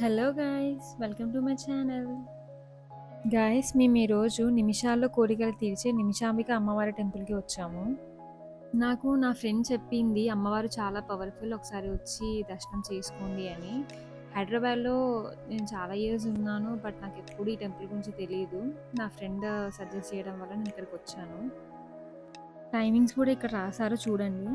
Hello guys welcome to my channel guys మేము ఈరోజు నిమిషాల్లో కోరికలు తీర్చే నిమిషాంబిక అమ్మవారి టెంపుల్కి వచ్చాము. నాకు నా ఫ్రెండ్ చెప్పింది అమ్మవారు చాలా పవర్ఫుల్ ఒకసారి వచ్చి దర్శనం చేసుకోండి అని. హైదరాబాద్లో నేను చాలా ఇయర్స్ ఉన్నాను బట్ నాకు ఎప్పుడు ఈ టెంపుల్ గురించి తెలియదు నా ఫ్రెండ్ సజెస్ట్ చేయడం వల్ల నేను ఇక్కడికి వచ్చాను. టైమింగ్స్ కూడా ఇక్కడ రాశారు చూడండి.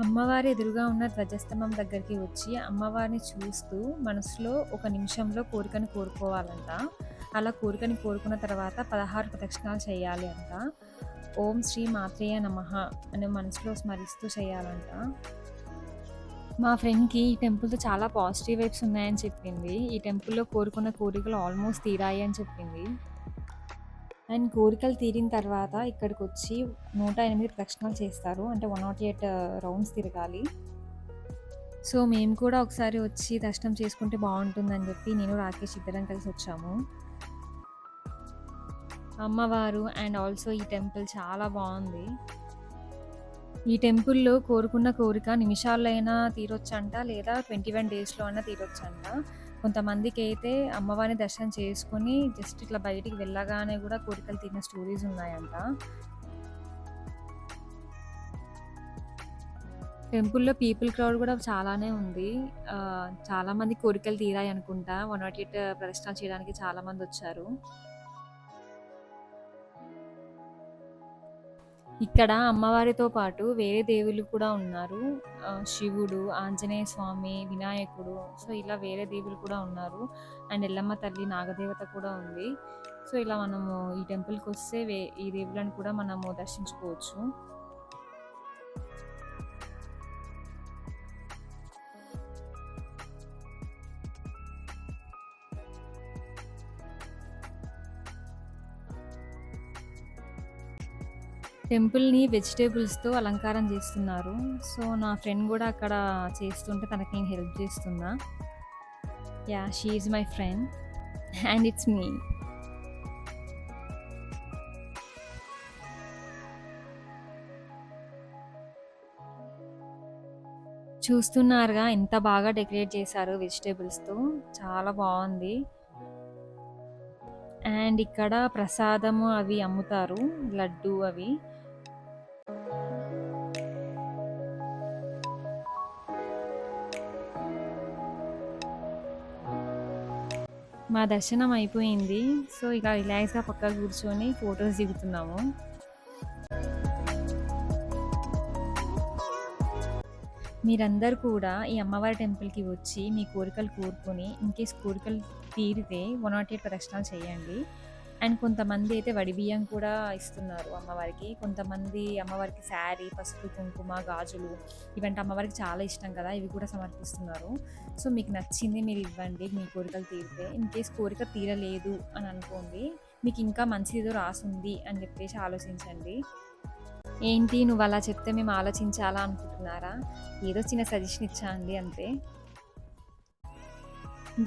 అమ్మవారి ఎదురుగా ఉన్న ధ్వజస్తంభం దగ్గరికి వచ్చి అమ్మవారిని చూస్తూ మనసులో ఒక నిమిషంలో కోరికను కోరుకోవాలంట. అలా కోరికని కోరుకున్న తర్వాత పదహారు ప్రదక్షిణాలు చేయాలి అంట. ఓం శ్రీ మాత్రేయ నమ అని మనసులో స్మరిస్తూ చేయాలంట. మా ఫ్రెండ్కి ఈ టెంపుల్తో చాలా పాజిటివ్ వైబ్స్ ఉన్నాయని చెప్పింది. ఈ టెంపుల్లో కోరుకున్న కోరికలు ఆల్మోస్ట్ తీరాయి అని చెప్పింది. అండ్ కోరికలు తీరిన తర్వాత ఇక్కడికి వచ్చి నూట ఎనిమిది ప్రదక్షిణాలు చేస్తారు. అంటే వన్ నాట్ ఎయిట్ రౌండ్స్ తిరగాలి. సో మేము కూడా ఒకసారి వచ్చి దర్శనం చేసుకుంటే బాగుంటుందని చెప్పి నేను రాకేష్ ఇద్దరం కలిసి వచ్చాము. అమ్మవారు అండ్ ఆల్సో ఈ టెంపుల్ చాలా బాగుంది. ఈ టెంపుల్లో కోరుకున్న కోరిక నిమిషాల్లో అయినా తీరొచ్చంట లేదా ట్వంటీ వన్ డేస్లో అయినా తీరొచ్చంట. కొంతమందికి అయితే అమ్మవారిని దర్శనం చేసుకొని జస్ట్ ఇట్లా బయటికి వెళ్ళగానే కూడా కోరికలు తీరిన స్టోరీస్ ఉన్నాయంట. టెంపుల్లో పీపుల్ క్రౌడ్ కూడా చాలానే ఉంది. చాలా మంది కోరికలు తీరాయి అనుకుంటా. వన్ నాట్ ఎయిట్ ప్రదర్శన చేయడానికి చాలా మంది వచ్చారు. ఇక్కడ అమ్మవారితో పాటు వేరే దేవుళ్ళు కూడా ఉన్నారు. శివుడు ఆంజనేయ స్వామి వినాయకుడు. సో ఇలా వేరే దేవులు కూడా ఉన్నారు. అండ్ ఎల్లమ్మ తల్లి నాగదేవత కూడా ఉంది. సో ఇలా మనము ఈ టెంపుల్కి వస్తే ఈ దేవులను కూడా మనము దర్శించుకోవచ్చు. టెంపుల్ని వెజిటేబుల్స్తో అలంకారం చేస్తున్నారు. సో నా ఫ్రెండ్ కూడా అక్కడ చేస్తుంటే తనకి నేను హెల్ప్ చేస్తున్నా. Yeah she's my friend. And it's me. చూస్తున్నారుగా ఎంత బాగా డెకరేట్ చేశారు వెజిటేబుల్స్తో. చాలా బాగుంది. అండ్ ఇక్కడ ప్రసాదము అవి అమ్ముతారు. లడ్డు అవి. మా దర్శనం అయిపోయింది. సో ఇక రిలాక్స్గా పక్కకు కూర్చొని ఫొటోస్ దిగుతున్నాము. మీరందరూ కూడా ఈ అమ్మవారి టెంపుల్కి వచ్చి మీ కోరికలు కోరుకొని ఇన్కేస్ కోరికలు తీరితే వన్ నాట్ ఎయిట్ ప్రదక్షిణాలు చేయండి. అండ్ కొంతమంది అయితే వడి బియ్యం కూడా ఇస్తున్నారు అమ్మవారికి. కొంతమంది అమ్మవారికి శారీ పసుపు కుంకుమ గాజులు ఇవంటే అమ్మవారికి చాలా ఇష్టం కదా ఇవి కూడా సమర్పిస్తున్నారు. సో మీకు నచ్చింది మీరు ఇవ్వండి మీ కోరికలు తీరితే. ఇన్ కేస్ కోరిక తీరలేదు అని అనుకోండి మీకు ఇంకా మంచిదో రాసుంది అని చెప్పేసి ఆలోచించండి. ఏంటి నువ్వు అలా చెప్తే మేము ఆలోచించాలా అనుకుంటున్నారా? ఏదో చిన్న సజెషన్ ఇచ్చా అండి అంతే.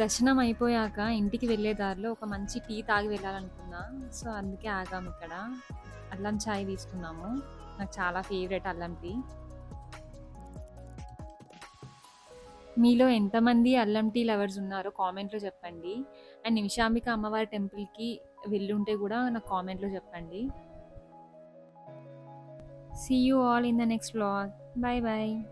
దర్శనం అయిపోయాక ఇంటికి వెళ్ళే దారిలో ఒక మంచి టీ తాగి వెళ్ళాలనుకుంటున్నాను. కదా సో అందుకే ఆగాము ఇక్కడ. అల్లం చాయ్ తీసుకున్నాము. నాకు చాలా ఫేవరెట్ అల్లం టీ. మీలో ఎంతమంది అల్లం టీ లవర్స్ ఉన్నారో కామెంట్లో చెప్పండి. అండ్ నిమిషాంబిక అమ్మవారి టెంపుల్కి వెళ్ళుంటే కూడా నాకు కామెంట్లో చెప్పండి. See you all in the next blog bye bye